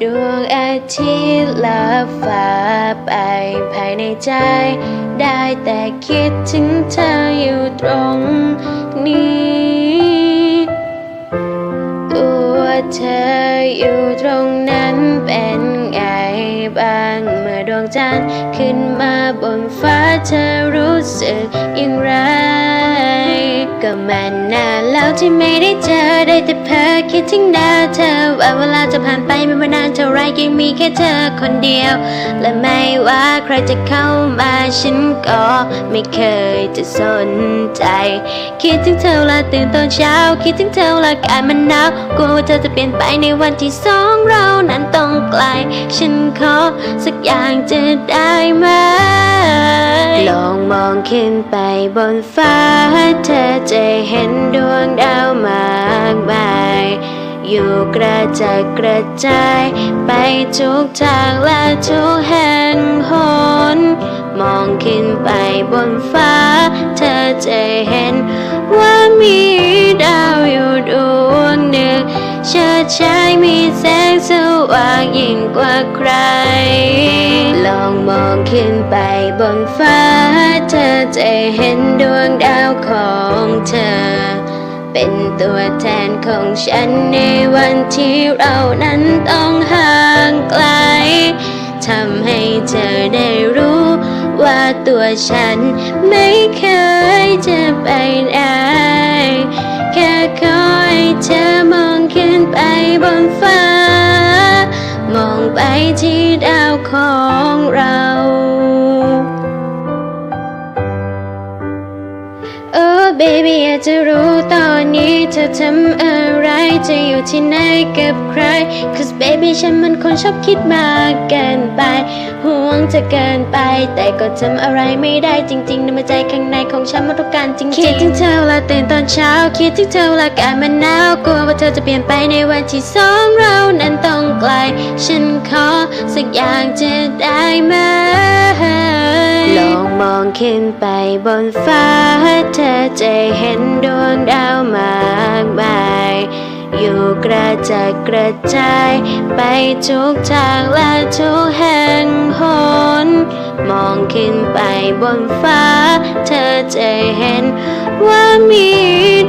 ดวงอาทิตย์ลับฟ้าไปภายในใจ ได้แต่คิดถึงเธออยู่ตรงนี้ตัวเธออยู่ตรงนั้นเป็นไงบ้างเมื่อดวงจันทร์ขึ้นมาบนฟ้าเธอรู้สึกอย่างไร ก็มันนานแล้วที่ไม่ได้เจอ ได้แต่เพ้อคิดถึงหน้าเธอว่าเวลาจะผ่านไปไม่ว่านานเท่าไรยังมีแค่เธอคนเดียว และไม่ว่าใครจะเข้ามาฉันก็ไม่เคยจะสนใจ คิดถึงเธอเวลาตื่นตอนเช้า คิดถึงเธอเวลาอากาศมันหนาวกลัวว่าเธอจะเปลี่ยนไปในวันที่สองเรานั้นต้องไกล ฉันขอสักอย่างจะได้ไหมลองมองขึ้นไปบนฟ้า เธอจะเห็นดวงดาว อยู่กระจัดกระจาย ไปทุกทางและทุกแห่งหน มองขึ้นไปบนฟ้า เธอจะเห็นว่ามีดาวอยู่ดวงหนึ่งเชิดชายมีแสงสว่างยิ่งกว่าใคร ลองมองขึ้นไปบนฟ้า เธอจะเห็นดวงดาวของเธอ เป็นตัวแทนของฉันในวันที่เรานั้นต้องห่างไกลทำให้เธอได้รู้ ว่าตัวฉันไม่เคยจะไปไหนแค่คอยเธอมองขึ้นไปบนฟ้า มองไปที่ดาวของเรา โอ้ baby อยากจะรู้ตอนนี้เธอทำอะไร จะอยู่ที่ไหนกับใคร cause baby ฉันมันคนชอบคิดมากเกินไป ห่วงจะเกินไป แต่ก็ทำอะไรไม่ได้จริงๆในใจข้างในของฉันมันต้องการจริงๆ คิดถึงเธอเวลาตื่นตอนเช้า คิดถึงเธอเวลาอากาศมันหนาว กลัวว่าเธอจะเปลี่ยนไปในวันที่สองเรานั้นต้องไกล ฉันขอสักอย่างจะได้ไหม มองขึ้นไปบนฟ้า เธอจะเห็นดวงดาวมากมาย อยู่กระจัดกระจายไปทุกทางและทุกแห่งหน มองขึ้นไปบนฟ้า เธอจะเห็นว่ามี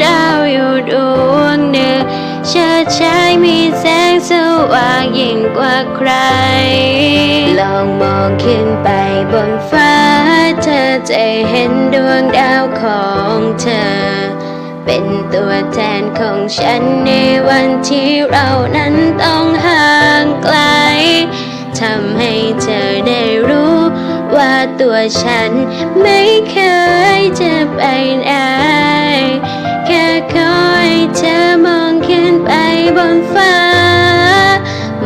ดาวอยู่ดวงหนึ่งเชิดชายมีแสงสว่างยิ่งกว่าใคร ลองมองขึ้นไปบนฟ้า เธอจะเห็นดวงดาวของเธอ เป็นตัวแทนของฉันในวันที่เรานั้นต้องห่างไกลทำให้เธอได้รู้ว่าตัวฉันไม่เคยจะไปไหนแค่คอยเธอมองขึ้นไปบนฟ้า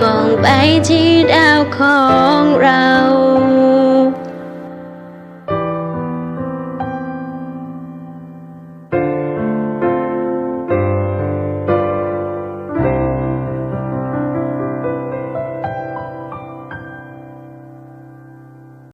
มองไปที่ดาวของเรา